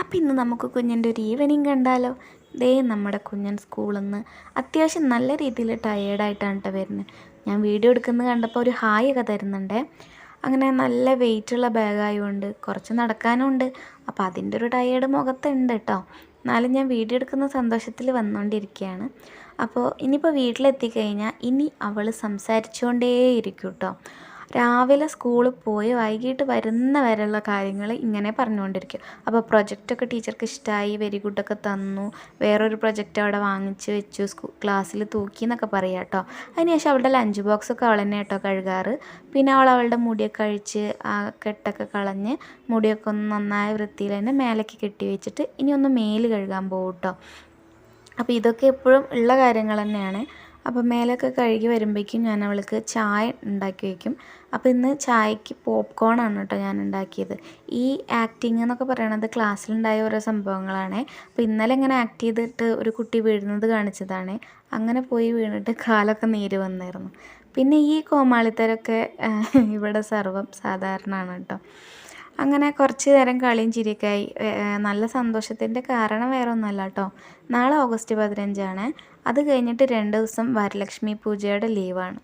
അപ്പം ഇന്ന് നമുക്ക് കുഞ്ഞിന്റെ ഒരു ഈവനിങ് കണ്ടാലോ? ദേ നമ്മുടെ കുഞ്ഞൻ സ്കൂളിൽ നിന്ന് അത്യാവശ്യം നല്ല രീതിയിൽ ടയേർഡായിട്ടാണ് കേട്ടോ വരുന്നത്. ഞാൻ വീഡിയോ എടുക്കുന്നത് കണ്ടപ്പോൾ ഒരു ഹായ് ഒക്കെ തരുന്നുണ്ടേ. അങ്ങനെ നല്ല വെയിറ്റുള്ള ബാഗായതുകൊണ്ട് കുറച്ച് നടക്കാനും ഉണ്ട്. അപ്പോൾ അതിന്റെ ഒരു ടയേർഡ് മുഖത്തുണ്ട് കേട്ടോ എന്നാലും ഞാൻ വീഡിയോ എടുക്കുന്ന സന്തോഷത്തിൽ വന്നുകൊണ്ടിരിക്കുകയാണ്. അപ്പോൾ ഇനിയിപ്പോൾ വീട്ടിലെത്തിക്കഴിഞ്ഞാൽ ഇനി അവൾ സംസാരിച്ചുകൊണ്ടേയിരിക്കും കേട്ടോ രാവിലെ സ്കൂളിൽ പോയി വൈകിട്ട് വരുന്ന വരെയുള്ള കാര്യങ്ങൾ ഇങ്ങനെ പറഞ്ഞുകൊണ്ടിരിക്കും. അപ്പോൾ പ്രൊജക്റ്റൊക്കെ ടീച്ചർക്ക് ഇഷ്ടമായി വെരി ഗുഡൊക്കെ തന്നു വേറൊരു പ്രൊജക്റ്റ് അവിടെ വാങ്ങിച്ച് വെച്ചു സ്കൂ ക്ലാസ്സിൽ തൂക്കി എന്നൊക്കെ പറയുക കേട്ടോ. അതിനുശേഷം അവളുടെ ലഞ്ച് ബോക്സൊക്കെ അവൾ തന്നെ കേട്ടോ കഴുകാറ്. പിന്നെ അവൾ അവളുടെ മുടിയൊക്കെ കഴിച്ച് ആ കെട്ടൊക്കെ കളഞ്ഞ് മുടിയൊക്കെ ഒന്ന് നന്നായ വൃത്തിയിൽ തന്നെ മേലേക്ക് കെട്ടി വെച്ചിട്ട് ഇനി ഒന്ന് മേൽ കഴുകാൻ പോകും കേട്ടോ. അപ്പോൾ ഇതൊക്കെ എപ്പോഴും ഉള്ള കാര്യങ്ങൾ തന്നെയാണ്. അപ്പോൾ മേലൊക്കെ കഴുകി വരുമ്പോഴേക്കും ഞാൻ അവൾക്ക് ചായ ഉണ്ടാക്കി വയ്ക്കും അപ്പോൾ ഇന്ന് ചായക്ക് പോപ്കോൺ ആണ് കേട്ടോ ഞാൻ ഉണ്ടാക്കിയത്. ഈ ആക്ടിങ് എന്നൊക്കെ പറയണത് ക്ലാസ്സിലുണ്ടായ ഓരോ സംഭവങ്ങളാണ്. അപ്പോൾ ഇന്നലെ ഇങ്ങനെ ആക്ട് ചെയ്തിട്ട് ഒരു കുട്ടി വീഴുന്നത് കാണിച്ചതാണ്. അങ്ങനെ പോയി വീണിട്ട് കാലൊക്കെ നീര് വന്നായിരുന്നു. പിന്നെ ഈ കോമാളിത്തരൊക്കെ ഇവിടെ സർവം സാധാരണമാണ് കേട്ടോ അങ്ങനെ കുറച്ച് നേരം കളിയും ചിരിക്കായി നല്ല സന്തോഷത്തിന്റെ കാരണം വേറെ ഒന്നുമല്ല കേട്ടോ. നാളെ ഓഗസ്റ്റ് പതിനഞ്ചാണ്. അത് കഴിഞ്ഞിട്ട് രണ്ട് ദിവസം വരലക്ഷ്മി പൂജയുടെ ലീവാണ്.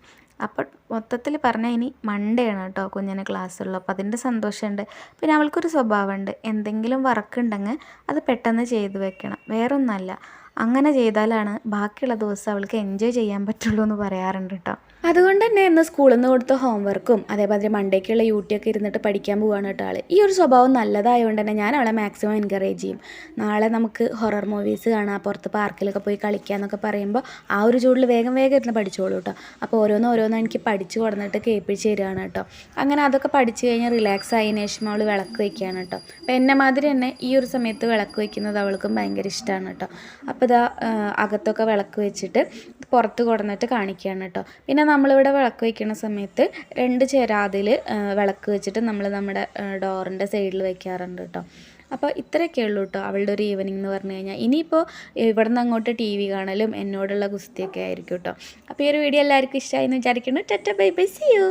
അപ്പോൾ മൊത്തത്തിൽ പറഞ്ഞാൽ ഇനി മൺഡേ ആണ് കേട്ടോ കുഞ്ഞിന് ക്ലാസ് അപ്പോൾ അതിന്റെ സന്തോഷമുണ്ട്. പിന്നെ അവൾക്കൊരു സ്വഭാവമുണ്ട്. എന്തെങ്കിലും വർക്ക് ഉണ്ടെങ്കിൽ അത് പെട്ടെന്ന് ചെയ്തു വെക്കണം. വേറൊന്നല്ല അങ്ങനെ ചെയ്താലാണ് ബാക്കിയുള്ള ദിവസം അവൾക്ക് എൻജോയ് ചെയ്യാൻ പറ്റുള്ളൂ എന്ന് പറയാറുണ്ട് കേട്ടോ. അതുകൊണ്ട് തന്നെ ഇന്ന് സ്കൂളിൽ നിന്ന് കൊടുത്ത ഹോംവർക്കും അതേപോലെ മണ്ടേക്കുള്ള യൂട്ടിയൊക്കെ ഇരുന്നിട്ട് പഠിക്കാൻ പോവാണ് കേട്ടോ ആൾ ഈ ഒരു സ്വഭാവം നല്ലതായതുകൊണ്ട് തന്നെ ഞാൻ അവളെ മാക്സിമം എൻകറേജ് ചെയ്യും. നാളെ നമുക്ക് ഹൊറർ മൂവീസ് കാണാം പുറത്ത് പാർക്കിലൊക്കെ പോയി കളിക്കുക എന്നൊക്കെ പറയുമ്പോൾ ആ ഒരു ചൂടിൽ വേഗം വേഗം ഇരുന്ന് പഠിച്ചോളൂ കേട്ടോ. അപ്പോൾ ഓരോന്ന് ഓരോന്ന് എനിക്ക് പഠിച്ചു കൊടുന്നിട്ട് കേൾപ്പിച്ച് തരികയാണ് കേട്ടോ. അങ്ങനെ അതൊക്കെ പഠിച്ചു കഴിഞ്ഞാൽ റിലാക്സ് ആയതിനു ശേഷം അവൾ വിളക്ക് വയ്ക്കുകയാണ് കേട്ടോ. അപ്പോൾ എന്നെ മാതിരി തന്നെ ഈ ഒരു സമയത്ത് വിളക്ക് വയ്ക്കുന്നത് അവൾക്കും ഭയങ്കര ഇഷ്ടമാണ് കേട്ടോ. അപ്പോൾ ഇതാ അകത്തൊക്കെ വിളക്ക് വെച്ചിട്ട് പുറത്ത് കൊടുന്നിട്ട് കാണിക്കുകയാണ് കേട്ടോ. പിന്നെ നമ്മളിവിടെ വിളക്ക് വയ്ക്കുന്ന സമയത്ത് രണ്ട് ചെരാതിൽ വിളക്ക് വെച്ചിട്ട് നമ്മൾ നമ്മുടെ ഡോറിന്റെ സൈഡിൽ വയ്ക്കാറുണ്ട് കേട്ടോ അപ്പോൾ ഇത്രയൊക്കെ ഉള്ളൂ കേട്ടോ അവളുടെ ഒരു ഈവനിങ് എന്ന് പറഞ്ഞു കഴിഞ്ഞാൽ. ഇനിയിപ്പോൾ ഇവിടെ നിന്ന് അങ്ങോട്ട് ടി വി കാണലും എന്നോടുള്ള ഗുസ്തിയൊക്കെ ആയിരിക്കും കേട്ടോ അപ്പോൾ ഈ ഒരു വീഡിയോ എല്ലാവർക്കും ഇഷ്ടമായി എന്ന് വിചാരിക്കുന്നു. Tata bye bye see you